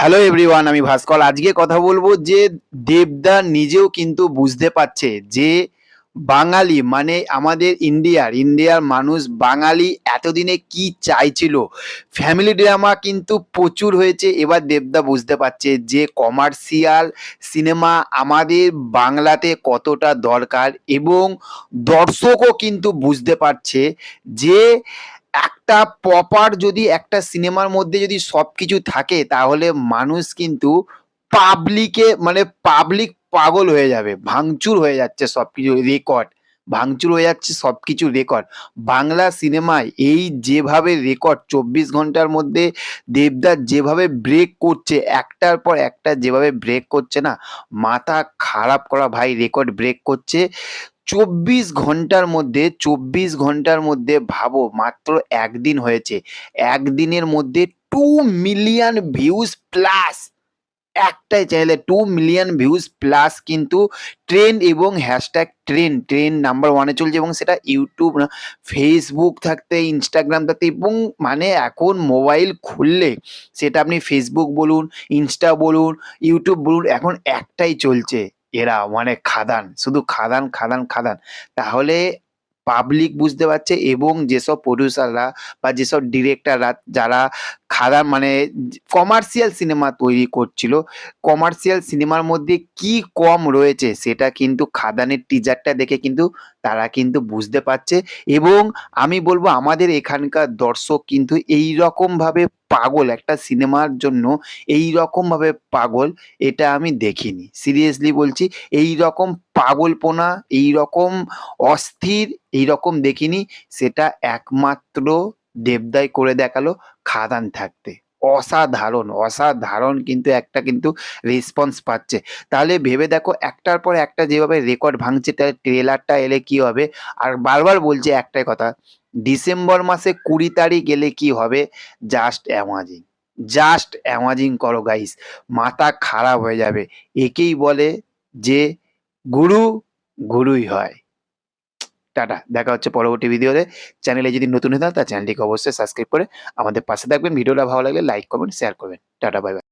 Hello everyone আমি ভাস্কর। আজকে কথা বলব যে দেবদা নিজেও কিন্তু বুঝতে পারছে যে বাঙালি মানে আমাদের ইন্ডিয়ার ইন্ডিয়ার মানুষ বাঙালি এতদিনে কি চাইছিল। ফ্যামিলি ড্রামা কিন্তু প্রচুর হয়েছে, এবার দেবদা বুঝতে পারছে যে কমার্শিয়াল সিনেমা আমাদের বাংলাতে কতটা দরকার এবং দর্শকও কিন্তু বুঝতে পারছে যে একটা প্রপার যদি একটা সিনেমার মধ্যে যদি সব কিছু থাকে, তাহলে মানুষ কিন্তু পাবলিকে মানে পাবলিক পাগল হয়ে যাবে, ভাঙচুর হয়ে যাচ্ছে সব কিছু রেকর্ড ভাঙচুর হয়ে যাচ্ছে সব কিছু রেকর্ড বাংলা সিনেমায় এই যেভাবে রেকর্ড চব্বিশ ঘণ্টার মধ্যে দেবদাস যেভাবে ব্রেক করছে, একটার পর একটা যেভাবে ব্রেক করছে না, মাথা খারাপ করা ভাই রেকর্ড ব্রেক করছে। চব্বিশ ঘণ্টার মধ্যে, চব্বিশ ঘণ্টার মধ্যে ভাবো, মাত্র একদিন হয়েছে। একদিনের মধ্যে টু মিলিয়ন ভিউজ প্লাস একটাই চাইলে টু মিলিয়ন ভিউজ প্লাস কিন্তু ট্রেন্ড এবং হ্যাশট্যাগ ট্রেন্ড ট্রেন্ড নাম্বার ওয়ানে চলছে এবং সেটা ইউটিউব না ফেসবুক থাকতে ইনস্টাগ্রাম থাকতে এবং মানে এখন মোবাইল খুললে সেটা আপনি ফেসবুক বলুন ইনস্টা বলুন ইউটিউব বলুন, এখন একটাই চলছে। এরা মানে খাদান, শুধু খাদান খাদান খাদান। তাহলে পাবলিক বুঝতে পারছে এবং যেসব প্রডিউসাররা বা যেসব ডিরেক্টাররা যারা খাদান মানে কমার্শিয়াল সিনেমা তৈরি করছিল কমার্শিয়াল সিনেমার মধ্যে কি কম রয়েছে, সেটা কিন্তু খাদানের টিজারটা দেখে কিন্তু তারা কিন্তু বুঝতে পারছে এবং আমি বলব আমাদের এখানকার দর্শক কিন্তু এই রকম ভাবে পাগল একটা সিনেমার জন্য এই রকম ভাবে পাগল, এটা আমি দেখিনি। সিরিয়াসলি বলছি এই রকম পাগলপনা এই রকম অস্থির এই রকম দেখিনি। সেটা একমাত্র দেবদাই করে দেখাল খাদান থাকতে। অসাধারণ অসাধারণ কিন্তু একটা কিন্তু রেসপন্স পাচ্ছে। তাহলে ভেবে দেখো একটার পর একটা যেভাবে রেকর্ড ভাঙছে, তাহলে ট্রেলারটা এলে কি হবে? আর বারবার বলছে একটাই কথা, ডিসেম্বর মাসে কুড়ি তারিখ এলে কি হবে? জাস্ট অ্যামাজিং জাস্ট অ্যামাজিং করো গাইস মাথা খারাপ হয়ে যাবে। একেই বলে যে গুরু গুরুই হয়। টাটা। দেখা হচ্ছে পরবর্তী ভিডিওতে। চ্যানেলে যদি নতুন হয়ে থাকেন তার চ্যানেলটিকে অবশ্যই সাবস্ক্রাইব করে আমাদের পাশে থাকবেন। ভিডিওটা ভালো লাগলে লাইক, কমেন্ট শেয়ার করবেন। Tata bye bye